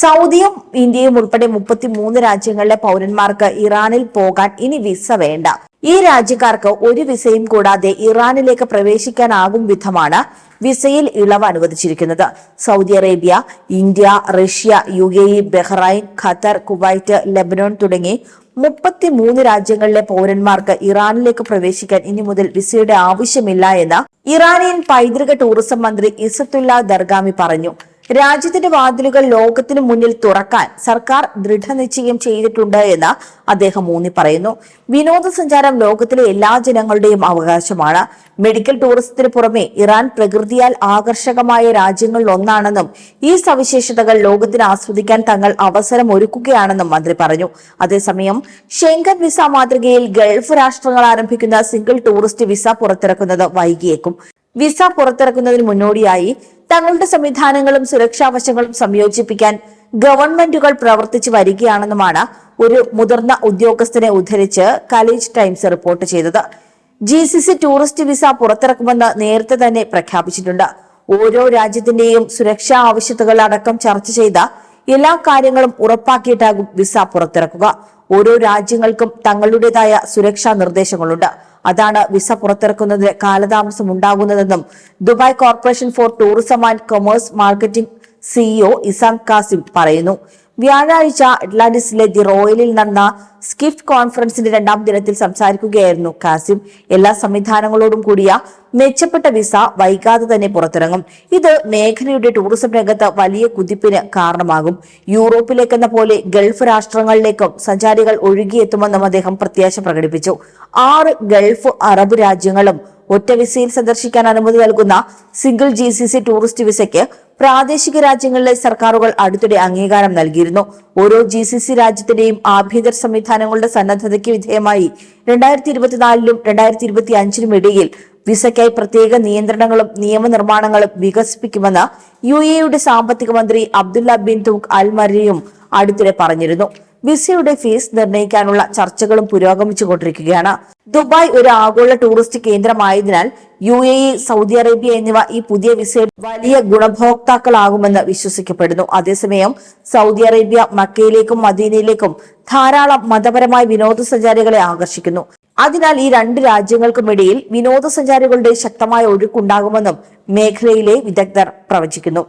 സൗദിയും ഇന്ത്യയും ഉൾപ്പെടെ മുപ്പത്തി മൂന്ന് രാജ്യങ്ങളിലെ പൗരന്മാർക്ക് ഇറാനിൽ പോകാൻ ഇനി വിസ വേണ്ട. ഈ രാജ്യക്കാർക്ക് ഒരു വിസയും കൂടാതെ ഇറാനിലേക്ക് പ്രവേശിക്കാനാകും വിധമാണ് വിസയിൽ ഇളവ് അനുവദിച്ചിരിക്കുന്നത്. Saudi Arabia India Russia U A E Bahrain Qatar Kuwait Lebanon തുടങ്ങി മുപ്പത്തി മൂന്ന് രാജ്യങ്ങളിലെ പൗരന്മാർക്ക് ഇറാനിലേക്ക് പ്രവേശിക്കാൻ ഇനി മുതൽ വിസയുടെ ആവശ്യമില്ല എന്ന് ഇറാനിയൻ പൈതൃക ടൂറിസം മന്ത്രി ഇസത്തുല്ല ദർഗാമി പറഞ്ഞു. രാജ്യത്തിന്റെ വാതിലുകൾ ലോകത്തിന് മുന്നിൽ തുറക്കാൻ സർക്കാർ ദൃഢനിശ്ചയം ചെയ്തിട്ടുണ്ട് എന്ന് അദ്ദേഹം ഊന്നി പറയുന്നു. വിനോദസഞ്ചാരം ലോകത്തിലെ എല്ലാ ജനങ്ങളുടെയും അവകാശമാണ്. മെഡിക്കൽ ടൂറിസത്തിന് പുറമെ ഇറാൻ പ്രകൃതിയാൽ ആകർഷകമായ രാജ്യങ്ങളിൽ ഒന്നാണെന്നും ഈ സവിശേഷതകൾ ലോകത്തിന് ആസ്വദിക്കാൻ തങ്ങൾ അവസരം ഒരുക്കുകയാണെന്നും മന്ത്രി പറഞ്ഞു. അതേസമയം ഷെങ്കൻ വിസ മാതൃകയിൽ ഗൾഫ് രാഷ്ട്രങ്ങൾ ആരംഭിക്കുന്ന സിംഗിൾ ടൂറിസ്റ്റ് വിസ പുറത്തിറക്കുന്നത് വൈകിയേക്കും. വിസ പുറത്തിറക്കുന്നതിന് മുന്നോടിയായി തങ്ങളുടെ സംവിധാനങ്ങളും സുരക്ഷാവശങ്ങളും സംയോജിപ്പിക്കാൻ ഗവൺമെന്റുകൾ പ്രവർത്തിച്ചു വരികയാണെന്നുമാണ് ഒരു മുതിർന്ന ഉദ്യോഗസ്ഥനെ ഉദ്ധരിച്ച് കലേജ് ടൈംസ് റിപ്പോർട്ട് ചെയ്തത്. G C C tourist visa പുറത്തിറക്കുമെന്ന് നേരത്തെ തന്നെ പ്രഖ്യാപിച്ചിട്ടുണ്ട്. ഓരോ രാജ്യത്തിന്റെയും സുരക്ഷാ ആവശ്യകതകൾ അടക്കം ചർച്ച ചെയ്ത എല്ലാ കാര്യങ്ങളും ഉറപ്പാക്കിയിട്ടാകും വിസ പുറത്തിറക്കുക. ഓരോ രാജ്യങ്ങൾക്കും തങ്ങളുടേതായ സുരക്ഷാ നിർദ്ദേശങ്ങളുണ്ട്. അതാണ് വിസ പുറത്തിറക്കുന്നതിന് കാലതാമസം ഉണ്ടാകുന്നതെന്നും Dubai corporation for tourism and commerce marketing CEO Issam Kazim പറയുന്നു. വ്യാഴാഴ്ച അറ്റ്ലാന്റിസിലെ ദി റോയലിൽ നടന്ന സ്കിഫ്റ്റ് കോൺഫറൻസിന്റെ രണ്ടാം ദിനത്തിൽ സംസാരിക്കുകയായിരുന്നു കാസിം. എല്ലാ സംവിധാനങ്ങളോടും കൂടിയ മെച്ചപ്പെട്ട വിസ വൈകാതെ തന്നെ പുറത്തിറങ്ങും. ഇത് മേഖലയുടെ ടൂറിസം രംഗത്ത് വലിയ കുതിപ്പിന് കാരണമാകും. യൂറോപ്പിലേക്കെന്ന പോലെ ഗൾഫ് രാഷ്ട്രങ്ങളിലേക്കും സഞ്ചാരികൾ ഒഴുകിയെത്തുമെന്നും അദ്ദേഹം പ്രത്യാശ പ്രകടിപ്പിച്ചു. ആറ് ഗൾഫ് അറബ് രാജ്യങ്ങളും ഒറ്റ വിസയിൽ സന്ദർശിക്കാൻ അനുമതി നൽകുന്ന സിംഗിൾ ജി ടൂറിസ്റ്റ് വിസയ്ക്ക് പ്രാദേശിക രാജ്യങ്ങളിലെ സർക്കാരുകൾ അടുത്തിടെ അംഗീകാരം നൽകിയിരുന്നു. ഓരോ ജി സി സി രാജ്യത്തിന്റെയും ആഭ്യന്തര സംവിധാനങ്ങളുടെ സന്നദ്ധതയ്ക്ക് വിധേയമായി രണ്ടായിരത്തി ഇരുപത്തിനാലിലും രണ്ടായിരത്തി ഇരുപത്തി അഞ്ചിനും ഇടയിൽ വിസയ്ക്കായി പ്രത്യേക നിയന്ത്രണങ്ങളും നിയമനിർമ്മാണങ്ങളും വികസിപ്പിക്കുമെന്ന് യു എയുടെ സാമ്പത്തിക മന്ത്രി അബ്ദുല്ല ബിൻ തുക് അൽ അടുത്തിടെ പറഞ്ഞിരുന്നു. വിസയുടെ ഫീസ് നിർണയിക്കാനുള്ള ചർച്ചകളും പുരോഗമിച്ചുകൊണ്ടിരിക്കുകയാണ്. ദുബായ് ഒരു ആഗോള tourist കേന്ദ്രമായതിനാൽ U A E Saudi Arabia എന്നിവ ഈ പുതിയ വിസയുടെ വലിയ ഗുണഭോക്താക്കളാകുമെന്ന് വിശ്വസിക്കപ്പെടുന്നു. അതേസമയം സൗദി അറേബ്യ മക്കയിലേക്കും മദീനയിലേക്കും ധാരാളം മതപരമായ വിനോദസഞ്ചാരികളെ ആകർഷിക്കുന്നു. അതിനാൽ ഈ രണ്ട് രാജ്യങ്ങൾക്കുമിടയിൽ വിനോദസഞ്ചാരികളുടെ ശക്തമായ ഒഴുക്കുണ്ടാകുമെന്നും മേഖലയിലെ വിദഗ്ധർ പ്രവചിക്കുന്നു.